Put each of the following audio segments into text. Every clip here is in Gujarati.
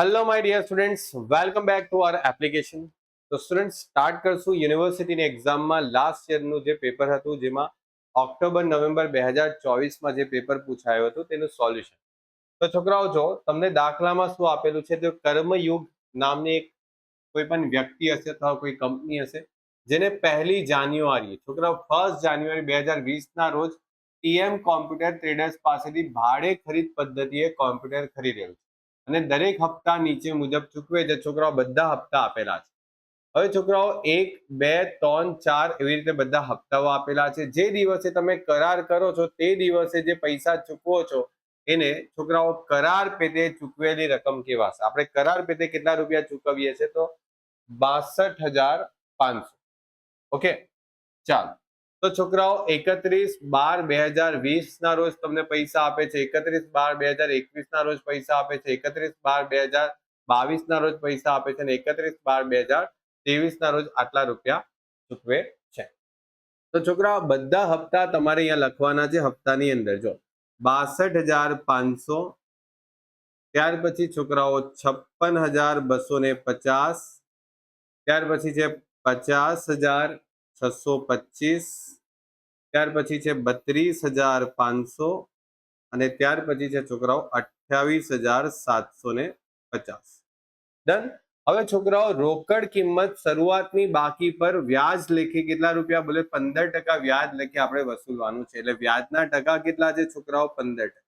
Hello my dear students welcome back to our application તો સ્ટુડન્ટ સ્ટાર્ટ કરશું. યુનિવર્સિટીની એક્ઝામમાં લાસ્ટ યરનું જે પેપર હતું, જેમાં ઓક્ટોબર નવેમ્બર બે હજાર ચોવીસમાં જે પેપર પૂછાયું હતું, તેનું સોલ્યુશન તો છોકરાઓ, જો તમને દાખલામાં શું આપેલું છે, તો કર્મયુગ નામની એક કોઈ પણ વ્યક્તિ હશે અથવા કોઈ કંપની હશે, જેને પહેલી જાન્યુઆરી, છોકરાઓ ફર્સ્ટ જાન્યુઆરી બે હજાર વીસના રોજ ટીએમ કોમ્પ્યુટર ટ્રેડર્સ પાસેથી ભાડે ખરીદ પદ્ધતિએ કોમ્પ્યુટર ખરીદેલું છે. અને દરેક હપ્તા નીચે મુજબ ચૂકવે છે. છોકરાઓ બધા હપ્તા આપેલા છે. હવે છોકરાઓ એક, બે, ત્રણ, ચાર એવી રીતે બધા હપ્તાઓ આપેલા છે. જે દિવસે તમે કરાર કરો છો તે દિવસે જે પૈસા ચૂકવો છો એને છોકરાઓ કરાર પેટે ચૂકવેલી રકમ કેવાશે આપણે કરાર પેટે કેટલા રૂપિયા ચૂકવીએ છીએ તો? બાસઠ હજાર પાંચસો. ઓકે? ચાલો. તો છોકરાઓ, એકત્રીસ બાર બે હજાર વીસ ના રોજ તમને પૈસા આપે છે. એકત્રીસ બાર બે હજાર એકવીસ ના રોજ પૈસા આપે છે. એકત્રીસ બાર બે હજાર બાવીસ ના રોજ પૈસા આપે છે અને એકત્રીસ બાર બે હજાર ત્રેવીસ ના રોજ આટલા રૂપિયા ચૂકવે છે. તો છોકરાઓ, બધા હપ્તા તમારે અહીંયા લખવાના છે હપ્તાની અંદર. જો, બાસઠ હજાર પાંચસો, ત્યાર પછી છોકરાઓ છપ્પન હજાર બસો ને પચાસ, ત્યાર પછી છે પચાસ હજાર છસો પચીસ ત્યાર પછી છે બત્રીસ હજાર પાંચસો અને ત્યાર પછી છે છોકરાઓ અઠ્યાવીસ હજાર સાતસો ને પચાસ. ડન હવે છોકરાઓ, રોકડ કિંમત શરૂઆતની બાકી પર વ્યાજ લેખે કેટલા રૂપિયા બોલે? પંદર ટકા વ્યાજ લેખે આપણે વસૂલવાનું છે. એટલે વ્યાજના ટકા કેટલા છે છોકરાઓ? પંદર ટકા.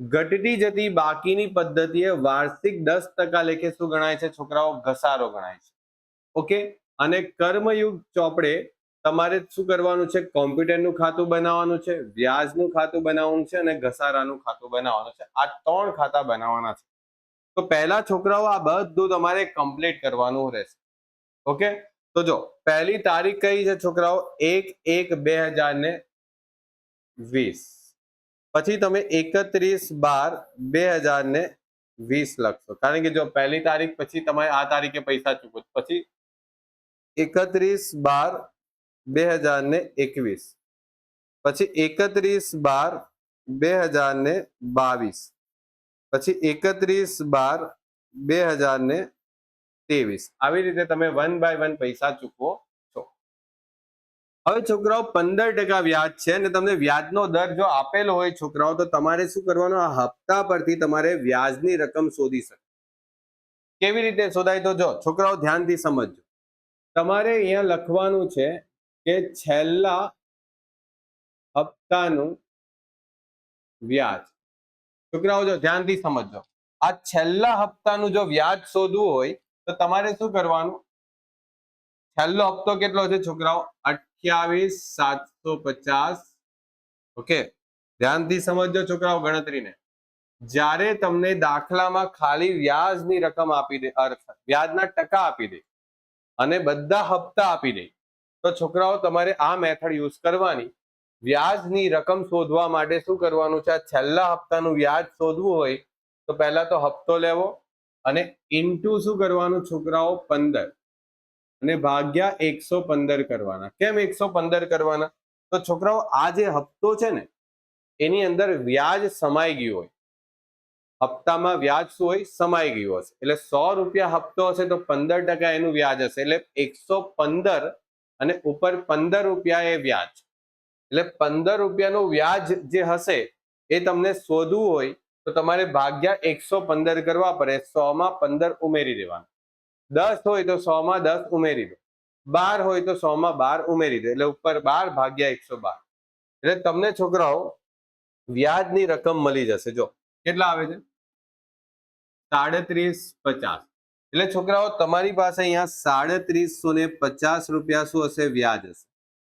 ઘટતી જતી બાકીની પદ્ધતિએ વાર્ષિક દસ ટકા લેખે શું ગણાય છે? છોકરાઓ, ઘસારો ગણાય છે. ઓકે અને કર્મયુગ ચોપડે તમારે શું કરવાનું છે? કોમ્પ્યુટરનું ખાતું બનાવવાનું છે, વ્યાજનું ખાતું બનાવવાનું છે અને ઘસારાનું ખાતું બનાવવાનું છે. આ ત્રણ ખાતા બનાવવાના છે. તો પહેલા છોકરાઓ આ બધું તમારે કમ્પ્લીટ કરવાનું રહેશે. ઓકે? તો જો, પહેલી તારીખ કઈ છે છોકરાઓ? એક એક બે હજાર ને વીસ. પછી તમે એકત્રીસ બાર બે હજાર ને વીસ લખશો. કારણ કે જો પહેલી તારીખ પછી તમારે આ તારીખે પૈસા ચૂકવો પછી એકત્રીસ બાર બે હજાર ને એકવીસ. પછી એકત્રીસ બાર બે હજાર ને બાવીસ. પછી એકત્રીસ બાર બે હજાર ને ત્રેવીસ. આવી રીતે તમે વન બાય વન પૈસા ચૂકવો છો. હવે છોકરાઓ, પંદર ટકા વ્યાજ છે અને તમને વ્યાજનો દર જો આપેલો હોય છોકરાઓ, તો તમારે શું કરવાનું? આ હપ્તા પરથી તમારે વ્યાજની રકમ શોધી શકો કેવી રીતે શોધાય તો જો, છોકરાઓ ધ્યાનથી સમજજો. તમારે અહીંયા લખવાનું છે કે છેલ્લા હપ્તાનું વ્યાજ. છોકરાઓ, જો ધ્યાનથી સમજો આ છેલ્લા હપ્તાનું જો વ્યાજ શોધવું હોય, તો તમારે શું કરવાનું? છેલ્લો હપ્તો કેટલો છે છોકરાઓ? અઠ્યાવીસ સાતસો પચાસ. ઓકે? ધ્યાનથી સમજજો છોકરાઓ ગણતરીને. જ્યારે તમને દાખલામાં ખાલી વ્યાજની રકમ આપી દે વ્યાજના ટકા આપી દે અને બધા હપ્તા આપી દે તો છોકરાઓ, તમારે આ મેથડ યુઝ કરવાની. વ્યાજની રકમ શોધવા માટે શું કરવાનું છે? આ છેલ્લા હપ્તાનું વ્યાજ શોધવું હોય, તો પહેલા તો હપ્તો લેવો અને ઇન્ટુ શું કરવાનું છોકરાઓ? પંદર. અને ભાગ્યા એકસો પંદર કરવાના. કેમ એકસો પંદર કરવાના? તો છોકરાઓ, આ જે હપ્તો છે ને, એની અંદર વ્યાજ સમાઈ ગયું હોય. હપ્તામાં વ્યાજ શું હોય? સમાઈ ગયું હશે. એટલે સો રૂપિયા હપ્તો હશે તો પંદર ટકા એનું વ્યાજ હશે. એટલે એકસો પંદર અને ઉપર પંદર રૂપિયા એ વ્યાજ. એટલે પંદર રૂપિયાનું વ્યાજ જે હશે, એ તમને શોધવું હોય, તો તમારે ભાગ્યા એકસો પંદર કરવા પડે સો માં પંદર ઉમેરી દેવાનું. દસ હોય તો સો માં દસ ઉમેરી દો. બાર હોય તો સો માં બાર ઉમેરી દો, એટલે ઉપર બાર ભાગ્યા એકસો બાર. એટલે તમને છોકરાઓ, વ્યાજની રકમ મળી જશે. જો, કેટલા આવે છે? સાડત્રીસ પચાસ. એટલે છોકરાઓ, તમારી પાસે અહીંયા સાડત્રીસો ને પચાસ રૂપિયા શું હશે? વ્યાજ હશે.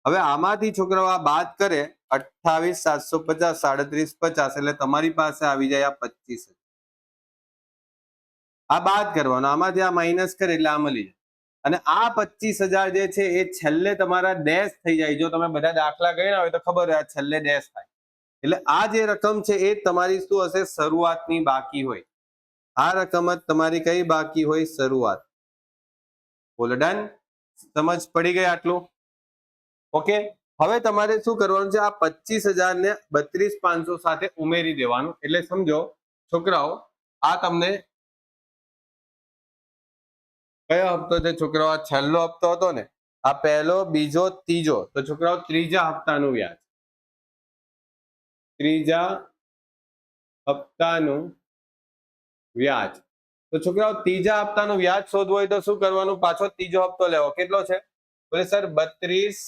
હવે આમાંથી છોકરાઓ આ બાદ કરે અઠાવીસ સાતસો પચાસ, સાડત્રીસ, પચાસ એટલે તમારી પાસે આવી જાય આ પચીસ આ બાદ કરવાનો, આમાંથી આ માઇનસ કરે એટલે આ મળી જાય. અને આ પચીસ હજાર જે છે એ છેલ્લે તમારા ડેશ થઈ જાય. જો તમે બધા દાખલા ગયેલા હોય તો ખબર હોય આ છેલ્લે ડેશ થાય. એટલે આ જે રકમ છે એ તમારી શું હશે? શરૂઆતની બાકી હોય. આ રકમ જ તમારી કઈ બાકી હોય શરૂઆત? બોલો, ડન? સમજ પડી ગઈ આટલું? ઓકે, હવે તમારે શું કરવાનું છે? આ પચીસ હજાર ને બત્રીસ પાંચસો સાથે ઉમેરી દેવાનું. એટલે સમજો, છોકરાઓ, આ તમને કયો હપ્તો છે છોકરાઓ? આ છેલ્લો હપ્તો હતો ને, આ પહેલો, બીજો, ત્રીજો. તો છોકરાઓ, ત્રીજા હપ્તાનું વ્યાજ. ત્રીજા હપ્તાનું વ્યાજ. તો છોકરાઓ, ત્રીજા હપ્તાનું વ્યાજ શોધવું હોય તો શું કરવાનું? પાછો ત્રીજો હપ્તો લેવો. કેટલો છે? બોલે, સર, બત્રીસ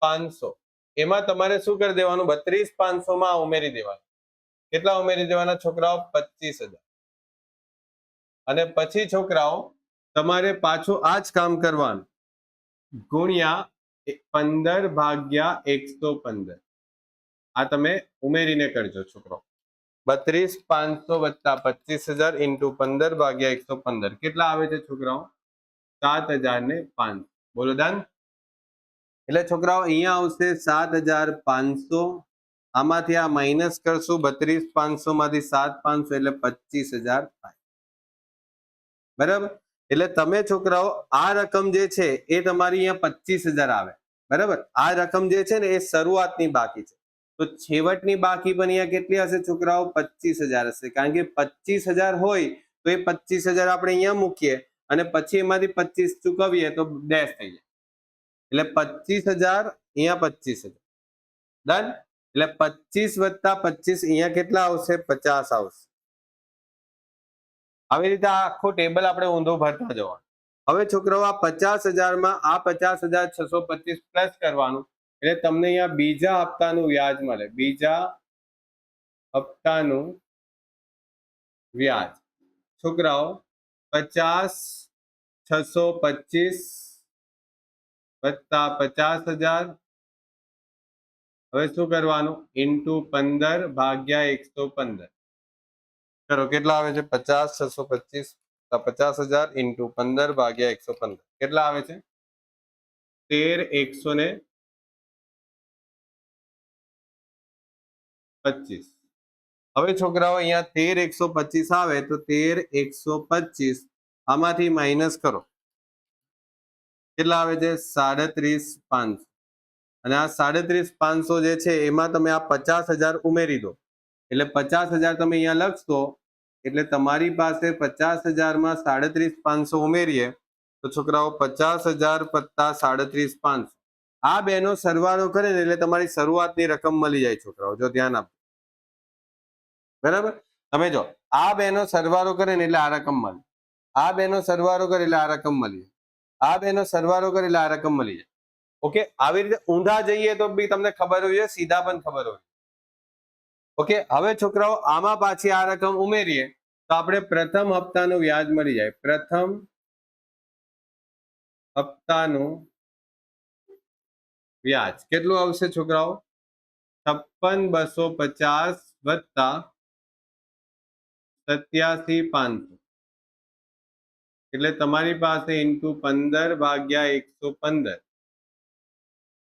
પાંચસો. એમાં તમારે શું કરી દેવાનું? બત્રીસ પાંચસો માં ઉમેરી દેવાનું. કેટલા ઉમેરી દેવાના છોકરાઓ? પચીસ અને પછી છોકરાઓ, તમારે પાછું આ જ કામ કરવાનું. ગુણ્યા પંદર ભાગ્યા એકસો પંદર. આ તમે ઉમેરીને કરજો છોકરો. બત્રીસ પાંચસો વત્તા પચીસ હજાર ઇન્ટુ પંદર ભાગ્યા એકસો પંદર. કેટલા આવે છે છોકરાઓ? સાત હજાર ને પાંચ. બોલો દાન. એટલે છોકરાઓ, અહીંયા આવશે સાત હજાર પાંચસો. આમાંથી આ માઇનસ કરશું બત્રીસ પાંચસો માંથી સાત પાંચસો એટલે પચીસ હજાર બરાબર? એટલે તમે છોકરાઓ, આ રકમ જે છે એ તમારી અહીંયા પચીસ હજાર આવે. બરાબર? આ રકમ જે છે ને એ શરૂઆતની બાકી છે. તો છેવટની બાકી પણ અહીંયા કેટલી હશે છોકરાઓ? પચીસ હજાર હશે. કારણ કે પચીસ હજાર હોય તો એ પચીસ હજાર આપણે અહીંયા મૂકીએ અને પછી એમાંથી પચીસ ચૂકવીએ તો ડેશ થઈ જાય. એટલે પચીસ હજાર અહીંયા પચીસ હજાર. ડન એટલે પચીસ વત્તા પચીસ અહીંયા કેટલા આવશે? પચાસ આવશે. આવી રીતે આ આખો ટેબલ આપણે ઊંધો ભરતા જવાનું. હવે છોકરાઓ, આ પચાસ હજારમાં આ પચાસ હજાર છસો પચીસ પ્લસ કરવાનું. એટલે તમને અહીંયા બીજા હપ્તાનું વ્યાજ મળે. બીજા હપ્તાનું વ્યાજ. છોકરાઓ, પચાસ, છસો પચીસ વત્તા પચાસ હજાર. હવે શું કરવાનું? ઇન્ટુ પંદર ભાગ્યા એકસો પંદર. ચલો, કેટલા આવે છે? પચાસ, છસો પચીસ પચાસ હજાર ઇન્ટુ પંદર ભાગ્યા એકસો પંદર. કેટલા આવે છે? તેર, એકસો ને પચીસ. હવે છોકરાઓ, અહીંયા તેર એકસો પચીસ આવે તો તેર એકસો પચીસ. આમાંથી માઇનસ કરો. કેટલા આવે છે? સાડત્રીસ પાંચસો અને આ સાડત્રીસ પાંચસો જે છે, એમાં તમે આ પચાસ હજાર ઉમેરી દો. એટલે પચાસ હજાર તમે અહીંયા લખશો, એટલે તમારી પાસે પચાસ હજારમાં સાડત્રીસ પાંચસો ઉમેરીએ, તો છોકરાઓ પચાસ હજાર પત્તા સાડત્રીસ પાંચસો. આ બેનો સરવાળો કરે ને એટલે તમારી શરૂઆતની રકમ મળી જાય છોકરાઓ, જો ધ્યાન આપજો બરાબર? તમે જો, આ બેનો સરવારો કરે ને એટલે આ રકમ મળે. આ બેનો સરવારો કરે એટલે આ રકમ મળી. જાય આ બેનો સરવારો કરે એટલે આ રકમ મળી. જાય ઓકે? આવી રીતે ઊંધા જઈએ તો બી તમને ખબર હોય, સીધા પણ ખબર હોય. ઓકે? હવે છોકરાઓ, આમાં પાછી આ રકમ ઉમેરીએ તો આપણે પ્રથમ હપ્તાનું વ્યાજ મળી જાય. પ્રથમ હપ્તાનું વ્યાજ. કેટલું આવશે છોકરાઓ? છપ્પન બસો પચાસ વત્તા સત્યાસી પાંચસો. એટલે તમારી પાસે ઇન્ટુ પંદર ભાગ્યા એકસો પંદર.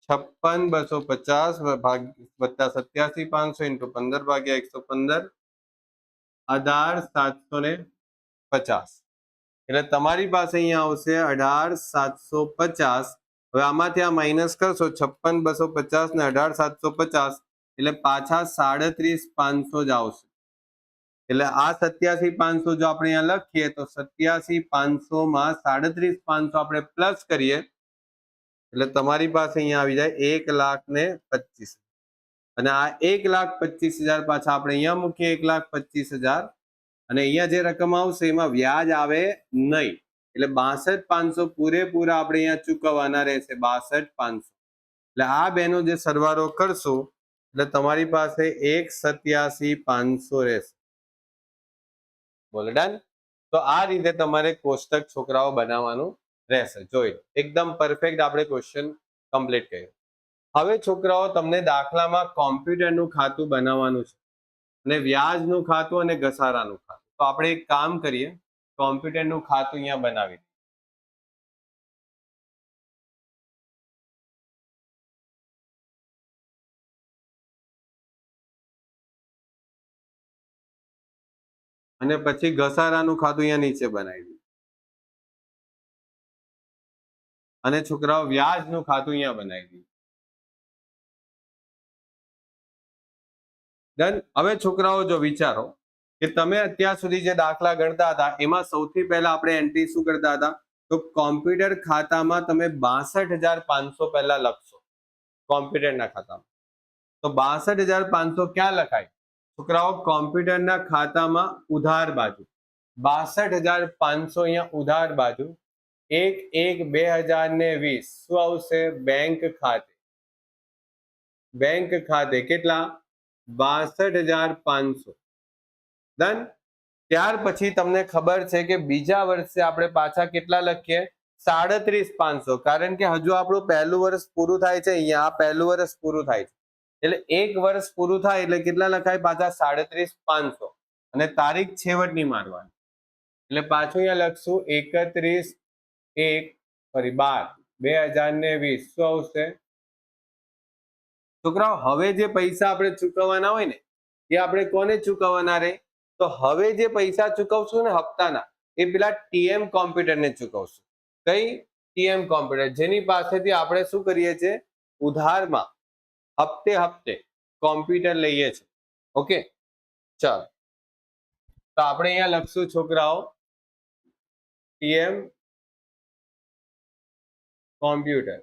છપ્પન બસો પચાસ ભાગ, વત્તા સત્યાસી પાંચસો ઇન્ટુ પંદર ભાગ્યા એકસો પંદર. અઢાર સાતસો ને પચાસ. એટલે તમારી પાસે અહીંયા આવશે અઢાર સાતસો પચાસ. હવે આમાંથી આ માઇનસ કરશો છપ્પન બસો પચાસ ને અઢાર સાતસો પચાસ. એટલે પાછા સાડત્રીસ પાંચસો જ આવશે. એટલે આ સત્યાસી પાંચસો જો આપણે અહીંયા લખીએ, તો સત્યાસી પાંચસો માં સાડત્રીસ પાંચસો આપણે પ્લસ કરીએ, એટલે તમારી પાસે અહીંયા આવી જાય એક લાખ ને પચીસ અને આ એક લાખ પચીસ હજાર પાછા આપણે અહીંયા મૂકીએ, એક લાખ પચીસ હજાર. અને અહીંયા જે રકમ આવશે, એમાં વ્યાજ આવે નહીં. એટલે બાસઠ પાંચસો પૂરેપૂરા આપણે અહીંયા ચૂકવવાના રહેશે, બાસઠ પાંચસો. એટલે આ બેનો જે સરવારો કરશો, એટલે તમારી પાસે એક સત્યાસી પાંચસો રહેશે. બોલો, ડન. તો આ રીતે તમારે કોષ્ટક છોકરાઓ બનાવવાનું રહેશે. જોઈ, એકદમ પરફેક્ટ આપણે ક્વેશ્ચન કમ્પ્લીટ કર્યું. હવે છોકરાઓ, તમને દાખલામાં કોમ્પ્યુટરનું ખાતું બનાવવાનું છે અને વ્યાજનું ખાતું અને ઘસારાનું ખાતું. તો આપણે એક કામ કરીએ, કોમ્પ્યુટરનું ખાતું અહીંયા બનાવી અને પછી ઘસારાનું ખાતું અહીંયા નીચે બનાવી દીધું અને છોકરાઓ વ્યાજનું ખાતું અહીંયા બનાવી દીધું ડન હવે છોકરાઓ જો વિચારો કે તમે અત્યાર સુધી જે દાખલા ગણતા હતા, એમાં સૌથી પહેલા આપણે એન્ટ્રી શું કરતા હતા? તો કોમ્પ્યુટર ખાતામાં તમે બાસઠ હજાર પાંચસો પહેલા લખશો. કોમ્પ્યુટરના ખાતામાં. તો બાસઠ હજાર પાંચસો ક્યાં લખાય? છોકરાઓ કોમ્પ્યુટરના ખાતામાં ઉધાર બાજુ. બાસઠ હજાર પાંચસો અહીંયા ઉધાર બાજુ. એક એક બે હજાર ને વીસ. શું આવશે? બેંક ખાતે. બેંક ખાતે કેટલા? બાસઠ હજાર પાંચસો. ડન ત્યાર પછી તમને ખબર છે કે બીજા વર્ષે આપણે પાછા કેટલા લખીએ? સાડત્રીસ પાંચસો. કારણ કે હજુ આપણું પહેલું વર્ષ પૂરું થાય છે અહીંયા. પહેલું વર્ષ પૂરું થાય છે. એટલે એક વર્ષ પૂરું થાય એટલે કેટલા લખાય? પાછા સાડત્રીસ પાંચસો. અને તારીખ છેવટની મારવાની. એટલે પાછું અહીંયા લખશું, એકત્રીસ એક, સોરી, બાર. બે હજાર ને વીસ. શું આવશે? છોકરાઓ, હવે જે પૈસા આપણે ચૂકવવાના હોય ને, એ આપણે કોને ચૂકવવાના રે? તો હવે જે પૈસા ચૂકવશું ને હપ્તાના, એ પેલા ટીએમ કોમ્પ્યુટરને ચૂકવશું. કઈ? T M computer. જેની પાસેથી આપણે શું કરીએ છીએ? ઉધારમાં હપ્તે હપ્તે કોમ્પ્યુટર લઈએ છીએ ઓકે ચાલો. તો આપણે અહીંયા લખશું, છોકરાઓ ટીએમ કોમ્પ્યુટર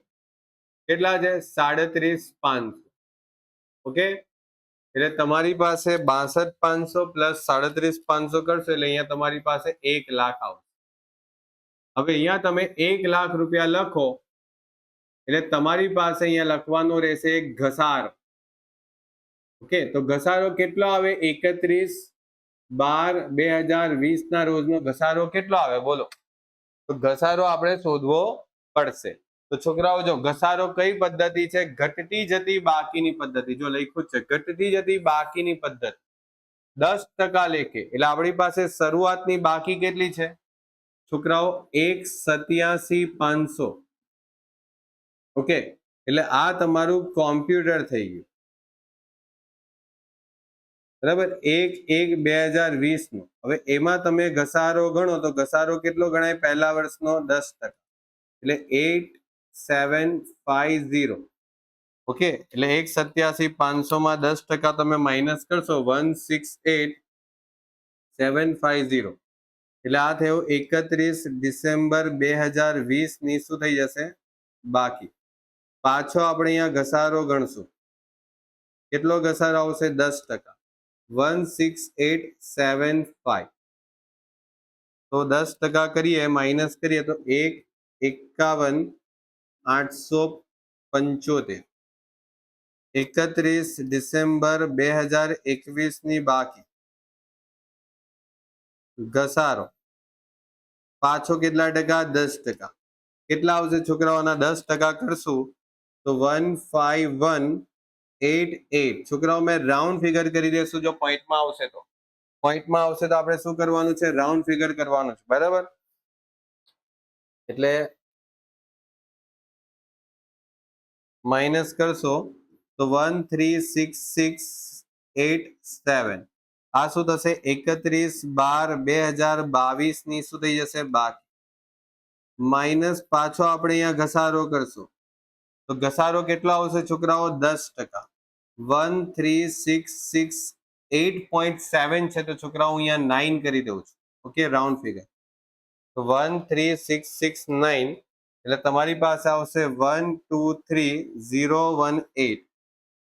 કેટલા છે? સાડત્રીસ પાંચસો. ઓકે એટલે તમારી પાસે બાસઠ પાંચસો પ્લસ સાડત્રીસ પાંચસો કરશો એટલે અહીંયા તમારી પાસે એક લાખ આવશે. હવે અહીંયા તમે એક લાખ રૂપિયા લખો એટલે તમારી પાસે અહીંયા લખવાનો રહેશે ઘસારો. ઓકે, તો ઘસારો કેટલો આવે? એકત્રીસ બાર બે હજાર વીસના રોજનો ઘસારો કેટલો આવે? બોલો. તો ઘસારો આપણે શોધવો પડશે. તો છોકરાઓ, જો ઘસારો કઈ પદ્ધતિ છે? ઘટતી જતી બાકીની પદ્ધતિ. જો લખ્યું છે, ઘટતી જતી બાકીની પદ્ધતિ. દસ ટકા લેખે. એટલે આપણી પાસે શરૂઆતની બાકી કેટલી છે? છોકરાઓ, એક સત્યાસી પાંચસો. ઓકે? એટલે આ તમારું કોમ્પ્યુટર થઈ ગયું. બરાબર? એક એક, બે હજાર વીસ હવે એમાં તમે ઘસારો ગણો તો ઘસારો કેટલો ગણાય? પહેલા વર્ષનો દસ ટકા. એટલે eight seven five zero. Okay? એટલે એક સત્યાસી પાંચસોમાં દસ ટકા તમે માઇનસ કરશો, one six eight seven five zero. એટલે આ થયું એકત્રીસ ડિસેમ્બર બે હજાર વીસની. શું થઈ જશે? બાકી. પાછો આપણે અહીંયા ઘસારો ગણશું. કેટલો ઘસારો આવશે? દસ ટકા. One six eight seven five. તો દસ ટકા કરીએ માઇનસ કરીએ, તો એક એકાવન આઠસો પંચોતેર. એકત્રીસ ડિસેમ્બર બે હજાર એકવીસની બાકી. ઘસારો. પાછો કેટલા ટકા? દસ ટકા. કેટલા આવશે? છોકરાઓના દસ ટકા કરશું. તો one five one eight eight છોકરાઓ, મેં રાઉન્ડ ફિગર કરી દેશું જો પોઈન્ટમાં આવશે તો. પોઈન્ટમાં આવશે તો આપણે શું કરવાનું છે? રાઉન્ડ ફિગર કરવાનું છે. બરાબર? એટલે માઇનસ કરશો તો one three six six eight seven આ શું થશે? એકત્રીસ, બાર બે હજાર બાવીસની શું થઈ જશે? બાકી. માઇનસ પાછો આપણે અહીંયા ઘસારો કરશું. તો ઘસારો કેટલો આવશે છોકરાઓ? દસ ટકા. One, three, six six eight point seven છે તો છોકરાઓ અહીંયા નાઇન કરી દઉં છું. Okay, round figure. તો one, three, six six, nine, એટલે તમારી પાસે આવશે one, two, three, zero, one eight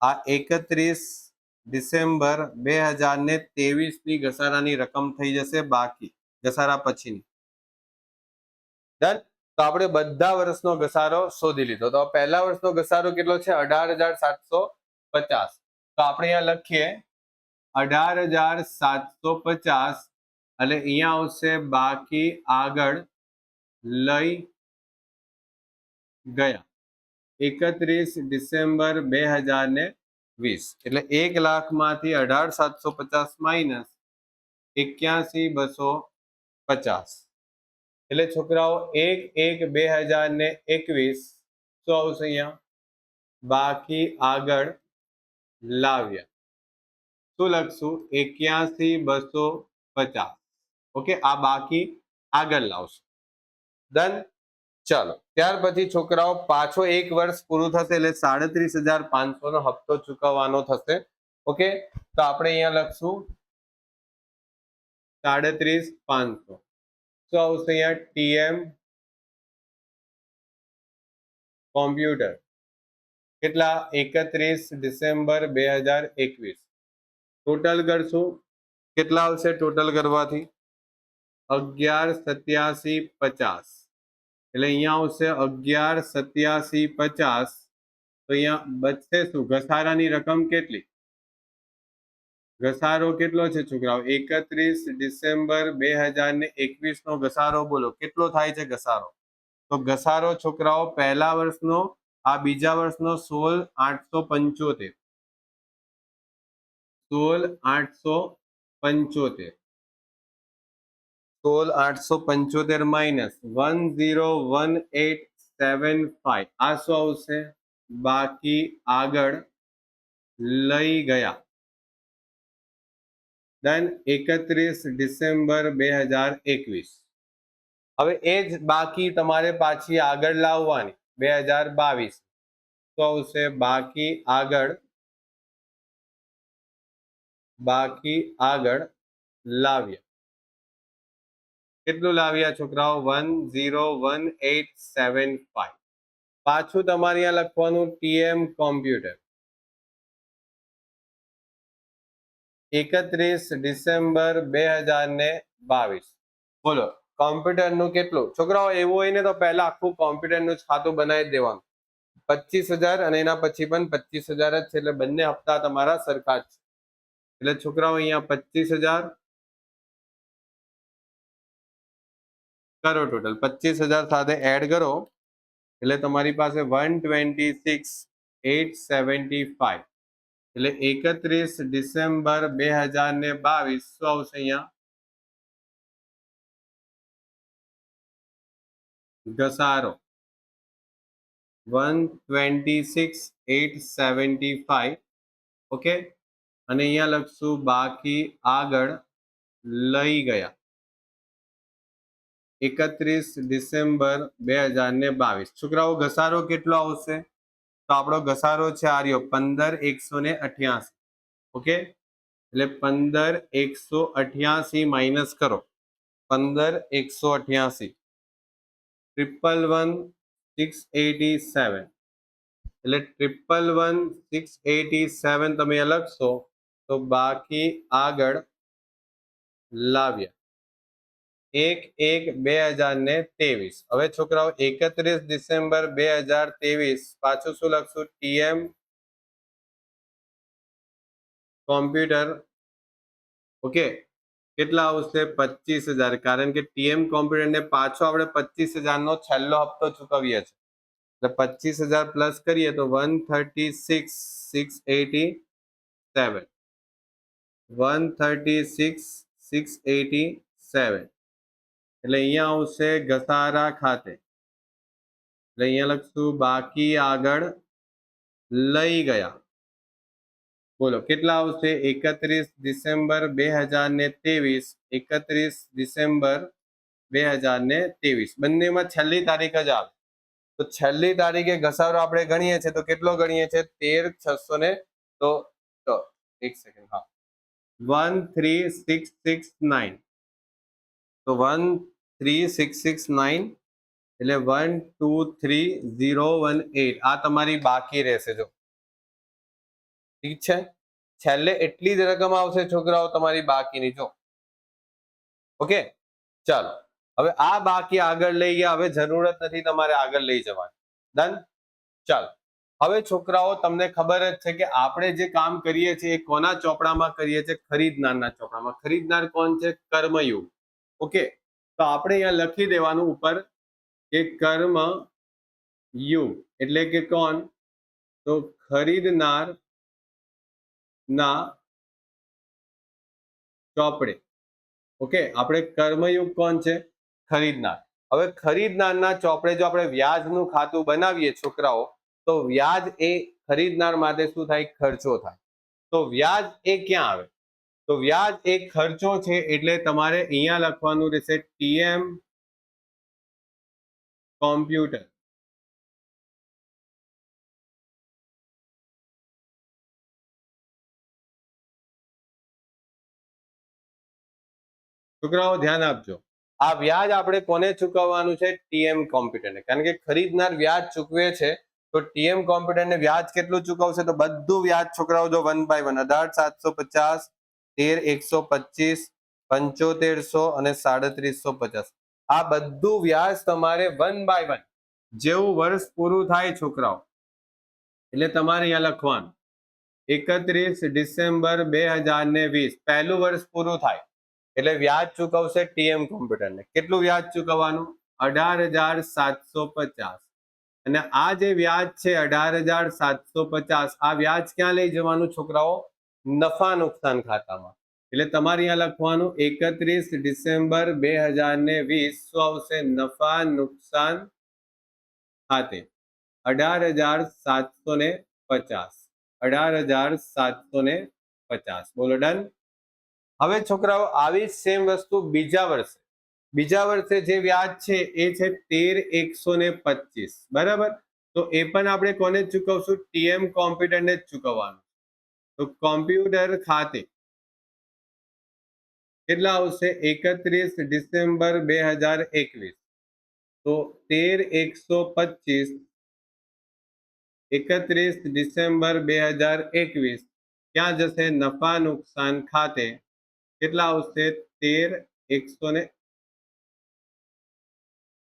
આ એકત્રીસ ડિસેમ્બર બે હજાર ને ની ઘસારાની રકમ થઈ જશે બાકી. ઘસારા પછીની. ડન? તો આપણે બધા વર્ષનો ઘસારો શોધી લીધો. તો પહેલા વર્ષનો ઘસારો કેટલો છે? અઢાર હજાર સાતસો પચાસ. તો આપણે અહીંયા લખીએ. અઢાર હજાર સાતસો પચાસ. એટલે અહીંયા આવશે, બાકી આગળ લઈ ગયા. એકત્રીસ ડિસેમ્બર બે હજાર ને વીસ. એટલે એક લાખમાંથી અઢાર સાતસો પચાસ માઇનસ એક્યાસી બસો પચાસ. એટલે છોકરાઓ, એક એક, બે હજાર ને એકવીસ. શું આવશે અહીંયા? બાકી આગળ લાવ્યા. શું લખશું? એક્યાસી બસો પચાસ. ઓકે, આ બાકી આગળ લાવશું. ડન ચાલો, ત્યાર પછી છોકરાઓ, પાછો એક વર્ષ પૂરું થશે એટલે સાડત્રીસ હજાર પાંચસો નો હપ્તો ચૂકવવાનો થશે. ઓકે, તો આપણે અહીંયા લખશું. સાડત્રીસ પાંચસો. શું આવશે અહીંયા ટીએમ કોમ્પ્યુટર કેટલા એકત્રીસ ડિસેમ્બર બે હજાર એકવીસ ટોટલ કરશું કેટલા આવશે ટોટલ કરવાથી અગિયાર સત્યાસી પચાસ એટલે અહીંયા આવશે અગિયાર સત્યાસી પચાસ. તો અહીંયા બચશે શું? ઘસારાની રકમ કેટલી? ઘસારો કેટલો છે છોકરાઓ? એકત્રીસ ડિસેમ્બર બે હજાર ને એકવીસ નો ઘસારો બોલો. કેટલો થાય છે ઘસારો? તો ઘસારો છોકરાઓ પહેલા વર્ષનો, આ બીજા વર્ષનો સોળ આઠસો પંચોતેર. સોળ આઠસો પંચોતેર. સોળ આઠસો પંચોતેર minus one zero one eight seven five આ શું આવશે? બાકી આગળ લઈ ગયા. ડન એકત્રીસ ડિસેમ્બર બે હજાર એકવીસ. હવે એ જ બાકી તમારે પાછી આગળ લાવવાની, બે હજાર બાવીસ. તો આવશે? બાકી આગળ બાકી આગળ લાવ્યા. કેટલું લાવ્યા છોકરાઓ? One zero one eight seven five. પાછું તમારે અહીંયા લખવાનું ટીએમ કોમ્પ્યુટર. એકત્રીસ ડિસેમ્બર બે હજાર ને બાવીસ. બોલો, કોમ્પ્યુટરનું કેટલું? છોકરાઓ, એવું હોય ને તો પહેલા આખું કોમ્પ્યુટરનું જ ખાતું બનાવી દેવાનું. પચીસ હજાર અને એના પછી પણ પચીસ હજાર જ છે એટલે બંને હપ્તા તમારા સરખા જ છે. એટલે છોકરાઓ અહીંયા પચીસ હજાર કરો ટોટલ પચીસ હજાર સાથે એડ કરો. એટલે તમારી પાસે one twenty six eight seventy five એટલે એકત્રીસ ડિસેમ્બર બે હજાર ને બાવીસ. શું આવશે અહીંયા? ઘસારો. One twenty six eight seventy five. Okay? અને અહીંયા લખશું બાકી આગળ લઈ ગયા. એકત્રીસ ડિસેમ્બર બે હજાર ને બાવીસ. છોકરાઓ, ઘસારો કેટલો આવશે? તો આપણો ઘસારો છે આર્યો પંદર એકસો ને અઠ્યાસી. ઓકે? એટલે પંદર એકસો અઠ્યાસી માઇનસ કરો. પંદર એકસો અઠ્યાસી. Triple one six eighty seven. એટલે triple one six eighty seven તમે લખશો તો બાકી આગળ લાવ્યા. એક એક બે હજાર ને ત્રેવીસ હવે છોકરાઓ એકત્રીસ ડિસેમ્બર બે હજાર ત્રેવીસ પાછું શું લખશું ટીએમ કોમ્પ્યુટર ઓકે કેટલા આવશે પચીસ હજાર કારણ કે ટીએમ કોમ્પ્યુટર ને પાછો આપણે પચીસ હજાર નો છેલ્લો હપ્તો ચૂકવીએ છીએ એટલે પચીસ હજાર પ્લસ કરીએ તો one thirty six six eighty seven one thirty six six eighty seven એટલે અહીંયા આવશે ઘસારા ખાતે. એટલે અહીંયા લખશું, બાકી આગળ લઈ ગયા. બોલો, કેટલા આવશે? એકત્રીસ ડિસેમ્બર બે હજાર ને ત્રેવીસ. એકત્રીસ ડિસેમ્બર બે હજાર ને ત્રેવીસ. બંનેમાં છેલ્લી તારીખ જ આવે. તો છેલ્લી તારીખે ઘસારો આપણે ગણીએ છીએ, તો કેટલો ગણીએ છીએ? તેર છસો ને તો એક સેકન્ડ હા. One three six six nine. તો one three six six nine એટલે one, two, three, zero, one, eight. આ તમારી બાકી રહેશે જો. ઠીક છે? છેલ્લે એટલી જ રકમ આવશે છોકરાઓ તમારી બાકીની, જો. ઓકે? ચાલો. હવે આ બાકી આગળ લઈ ગયા. હવે જરૂરત નથી તમારે આગળ લઈ જવાની. ડન? ચાલો. હવે છોકરાઓ, તમને ખબર જ છે કે આપણે જે કામ કરીએ છીએ એ કોના ચોપડામાં કરીએ છીએ? ખરીદનારના ચોપડામાં. ખરીદનાર કોણ છે? કર્મયુગ. ઓકે? તો આપણે અહીંયા લખી દેવાનું ઉપર કે કર્મ યુગ એટલે કે કોણ? તો ખરીદનાર ના ચોપડે. ઓકે, આપણે કર્મયુગ કોણ છે? ખરીદનાર. હવે ખરીદનારના ચોપડે જો આપણે વ્યાજનું ખાતું બનાવીએ છોકરાઓ, તો વ્યાજ એ ખરીદનાર માટે શું થાય? ખર્ચો થાય. તો વ્યાજ એ ક્યાં આવે? તો વ્યાજ એ ખર્ચો છે એટલે તમારે અહીંયા લખવાનું રહેશે ટીએમ કોમ્પ્યુટર. છોકરાઓ, ધ્યાન આપજો. આ વ્યાજ આપણે કોને ચૂકવવાનું છે? ટીએમ કોમ્પ્યુટરને. કારણ કે ખરીદનાર વ્યાજ ચૂકવે છે, તો ટીએમ કોમ્પ્યુટરને વ્યાજ કેટલું ચૂકવશે? તો બધું વ્યાજ છોકરાઓ જો વન બાય વન, અઢાર, સાતસો પચાસ તેર, એકસો પચીસ, પંચોતેરસો અને સાડત્રીસો પચાસ. આ બધું વ્યાજ તમારે વન બાય વન જેવું વર્ષ પૂરું થાય છોકરાઓ. એટલે તમારે અહીંયા લખવાનું. એકત્રીસ ડિસેમ્બર બે હજાર ને વીસ, પહેલું વર્ષ પૂરું થાય. એટલે વ્યાજ ચૂકવશે ટીએમ કોમ્પ્યુટરને. કેટલું વ્યાજ ચૂકવવાનું? અઢાર હજાર સાતસો પચાસ. અને આ જે વ્યાજ છે અઢાર હજાર સાતસો પચાસ, આ વ્યાજ ક્યાં લઈ જવાનું છોકરાઓ? નફા નુકસાન ખાતામાં. એટલે તમારે અહીંયા લખવાનું, એકત્રીસ ડિસેમ્બર બે હજાર ને વીસ શું આવશે? નફા નુકસાન ખાતે. અઢાર હજાર સાતસો ને પચાસ. અઢાર હજાર સાતસો ને પચાસ. બોલો, ડન? હવે છોકરાઓ, આવી સેમ વસ્તુ બીજા વર્ષે. બીજા વર્ષે જે વ્યાજ છે, એ છે તેર એકસો ને પચીસ. બરાબર? તો એ પણ આપણે કોને ચૂકવશું? ટીએમ કોમ્પ્યુટરને જ ચૂકવવાનું. તો કોમ્પ્યુટર ખાતે કેટલા આવશે એકત્રીસ ડિસેમ્બર બે હજાર એકવીસ તો તેર એકસો પચીસ એકત્રીસ ડિસેમ્બર બે હજાર એકવીસ ક્યાં જશે નફા નુકસાન ખાતે કેટલા આવશે તેર એકસો ને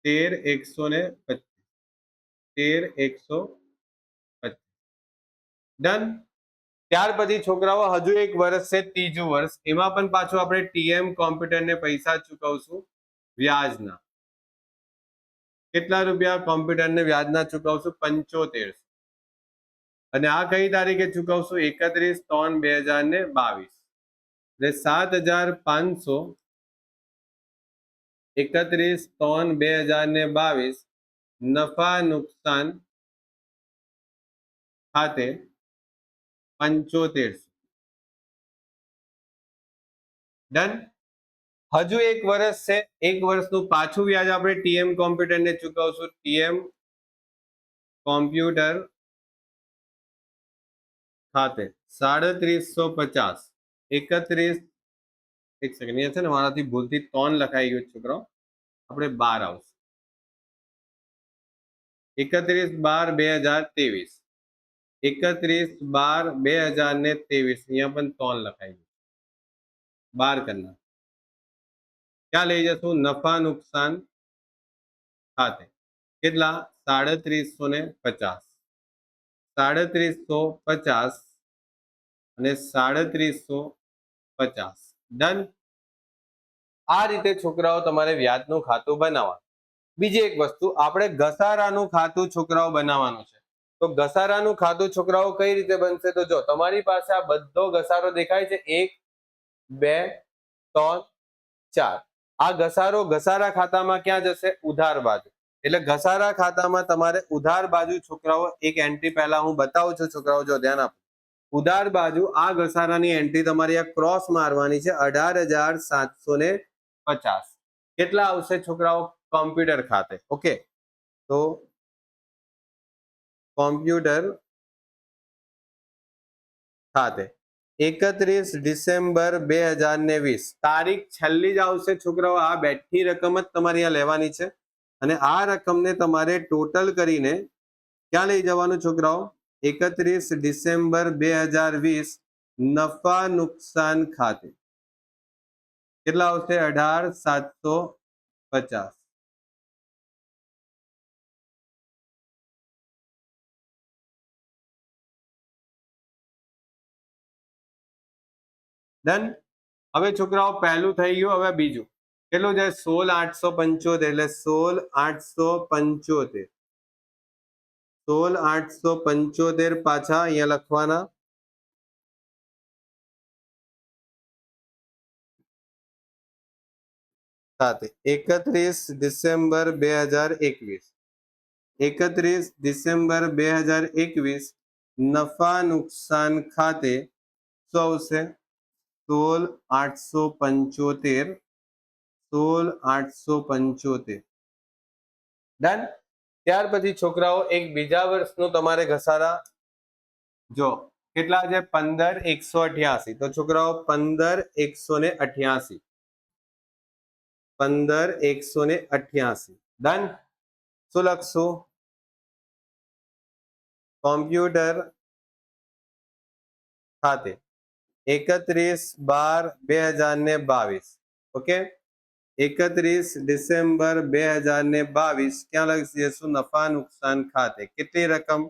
તેર એકસો ને પચીસ તેર એકસો પચીસ ડન ત્યાર પછી છોકરાઓ હજુ એક વર્ષ છે, ત્રીજું વર્ષ. એમાં પણ પાછું આપણે ટીએમ કોમ્પ્યુટરને પૈસા ચૂકવશું વ્યાજના. કેટલા રૂપિયા કોમ્પ્યુટરને વ્યાજના ચૂકવશું? પંચોતેર અને આ કઈ તારીખે ચૂકવશું? એકત્રીસ ત્રણ બે હજાર ને બાવીસ. એટલે સાત હજાર પાંચસો એકત્રીસ ત્રણ બે હજાર ને બાવીસ નફા નુકસાન ખાતે પંચોતેર ડન હજુ એક વર્ષ છે. એક વર્ષનું પાછું વ્યાજ આપણે ટીએમ કોમ્પ્યુટરને ચૂકવશું. ટીએમ કોમ્પ્યુટર ખાતે સાડત્રીસો પચાસ. એકત્રીસ એક સેકન્ડ છે ને મારાથી ભૂલથી ત્રણ લખાઈ ગયું છોકરો. આપણે બાર આવશે. એકત્રીસ બાર બે હજાર ત્રેવીસ. એકત્રીસ બાર બે હજાર ને ત્રેવીસ. અહીંયા પણ ત્રણ લખાઈ બાર કરના ક્યાં લઈ જશું? નફા નુકસાન ખાતે. કેટલા? સાડત્રીસો ને પચાસ. સાડત્રીસો પચાસ અને સાડત્રીસો પચાસ. ડન આ રીતે છોકરાઓ તમારે વ્યાજનું ખાતું બનાવવાનું. બીજી એક વસ્તુ, આપણે ઘસારાનું ખાતું છોકરાઓ બનાવવાનું છે. તો ઘસારાનું ખાતું છોકરાઓ કઈ રીતે બનશે? તો જો, તમારી પાસે આ બધો ઘસારો દેખાય છે. એક, બે, ત્રણ, ચાર. આ ઘસારો ઘસારા ખાતામાં ક્યાં જશે? ઉધાર બાજુ. એટલે ઘસારા ખાતામાં તમારે ઉધાર બાજુ છોકરાઓ, એક એન્ટ્રી પહેલા હું બતાવું છું છોકરાઓ, જો ધ્યાન આપો. ઉધાર બાજુ આ ઘસારાની એન્ટ્રી તમારી આ ક્રોસ મારવાની છે અઢાર હજાર સાતસો ને પચાસ. કેટલા આવશે છોકરાઓ? કોમ્પ્યુટર ખાતે. ઓકે તો કોમ્પ્યુટર ખાતે એકત્રીસ ડિસેમ્બર બે હજાર ને વીસ તારીખ છેલ્લી જ આવશે છોકરાઓ, આ બેઠી રકમ જ તમારે અહીંયા લેવાની છે અને આ રકમને તમારે ટોટલ કરીને ક્યાં લઈ જવાનું છોકરાઓ? એકત્રીસ ડિસેમ્બર બે હજાર વીસ, નફા નુકસાન ખાતે. કેટલા આવશે? અઢાર, સાતસો પચાસ. ડન હવે છોકરાઓ, પહેલું થઈ ગયું, હવે બીજું. કેટલું છે? સોળ આઠસો પંચોતેર, એટલે સોળ આઠસો પંચોતેર. સોળ આઠસો પંચોતેર પાછા અહીંયા લખવાના. સાથે એકત્રીસ ડિસેમ્બર બે હજાર એકવીસ. એકત્રીસ ડિસેમ્બર બે હજાર એકવીસ, નફા નુકસાન ખાતે શું આવશે? સોળ આઠસો પંચોતેર સોળ આઠસો પંચોતેર ડન ત્યાર પછી છોકરાઓ એક બીજા વર્ષનું તમારે ઘસારા. જો, કેટલા છે? પંદર એકસો અઠ્યાસી. તો છોકરાઓ પંદર એકસો ને અઠ્યાસી. પંદર એકસો ને અઠ્યાસી. ડન શું લખશું? કોમ્પ્યુટર ખાતે. એકત્રીસ બાર બે હજાર ને બાવીસ. ઓકે? એકત્રીસ ડિસેમ્બર બે હજાર ને બાવીસ, ક્યાં લખી દઈશું નફા નુકસાન ખાતે. કેટલી રકમ?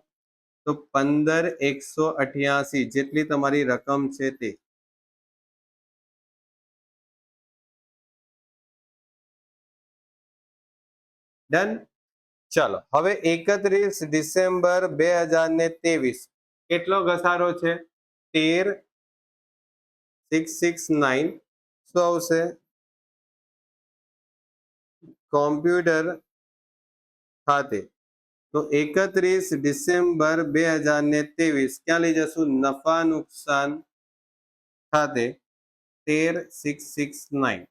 તો પંદર એકસો અઠ્યાસી. જેટલી તમારી રકમ છે તે. ડન? ચલો, હવે એકત્રીસ ડિસેમ્બર બે હજાર ને તેવીસ કેટલો ઘસારો છે? તેર સિક્સ સિક્સ નાઇન શું આવશે કોમ્પ્યુટર ખાતે તો એકત્રીસ ડિસેમ્બર બે હજાર ને ત્રેવીસ ક્યાં લઈ જશું નફા નુકસાન ખાતે તેર સિક્સ સિક્સ નાઇન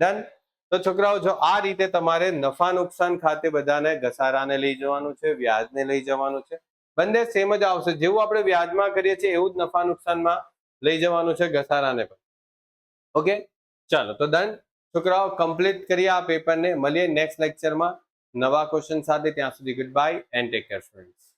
ડન તો છોકરાઓ, જો આ રીતે તમારે નફા નુકસાન ખાતે બધાને ઘસારાને લઈ જવાનું છે, વ્યાજને લઈ જવાનું છે, બંને સેમ જ આવશે. જેવું આપણે વ્યાજમાં કરીએ છીએ, એવું જ નફા નુકસાનમાં લઈ જવાનું છે ઘસારાને પણ. ઓકે ચાલો, તો ડન છોકરાઓ કમ્પ્લીટ કરીએ આ પેપરને મળીએ નેક્સ્ટ લેક્ચરમાં નવા ક્વેશ્ચન સાથે ત્યાં સુધી goodbye and take care friends